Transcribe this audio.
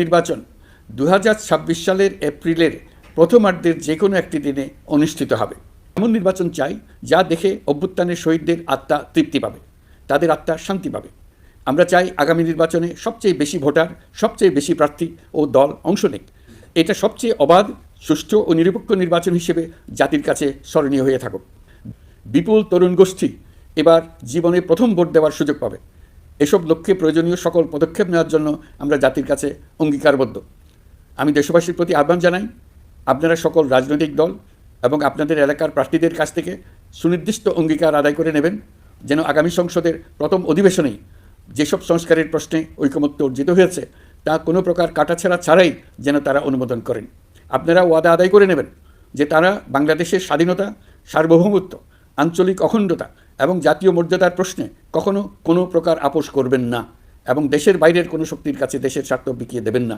নির্বাচন দু হাজার ছাব্বিশ সালের এপ্রিলের প্রথমার্ধের যে কোনো একটি দিনে অনুষ্ঠিত হবে। এমন নির্বাচন চাই যা দেখে অভ্যুত্থানের শহীদদের আত্মা তৃপ্তি পাবে, তাদের আত্মা শান্তি পাবে। আমরা চাই আগামী নির্বাচনে সবচেয়ে বেশি ভোটার, সবচেয়ে বেশি প্রার্থী ও দল অংশ নেক। এটা সবচেয়ে অবাধ, সুষ্ঠু ও নিরপেক্ষ নির্বাচন হিসেবে জাতির কাছে স্মরণীয় হয়ে থাকুক। বিপুল তরুণ গোষ্ঠী এবার জীবনে প্রথম ভোট দেওয়ার সুযোগ পাবে। এসব লক্ষ্যে প্রয়োজনীয় সকল পদক্ষেপ নেওয়ার জন্য আমরা জাতির কাছে অঙ্গীকারবদ্ধ। আমি দেশবাসীর প্রতি আহ্বান জানাই, আপনারা সকল রাজনৈতিক দল এবং আপনাদের এলাকার প্রার্থীদের কাছ থেকে সুনির্দিষ্ট অঙ্গীকার আদায় করে নেবেন, যেন আগামী সংসদের প্রথম অধিবেশনেই যেসব সংস্কারের প্রশ্নে ঐকমত্য অর্জিত হয়েছে, তা কোনো প্রকার কাটাছেড়া ছাড়াই যেন তারা অনুমোদন করেন। আপনারা ওয়াদা আদায় করে নেবেন যে তারা বাংলাদেশের স্বাধীনতা, সার্বভৌমত্ব, আঞ্চলিক অখণ্ডতা এবং জাতীয় মর্যাদার প্রশ্নে কখনো কোনো প্রকার আপোষ করবেন না এবং দেশের বাইরের কোনো শক্তির কাছে দেশের স্বার্থ বিকিয়ে দেবেন না।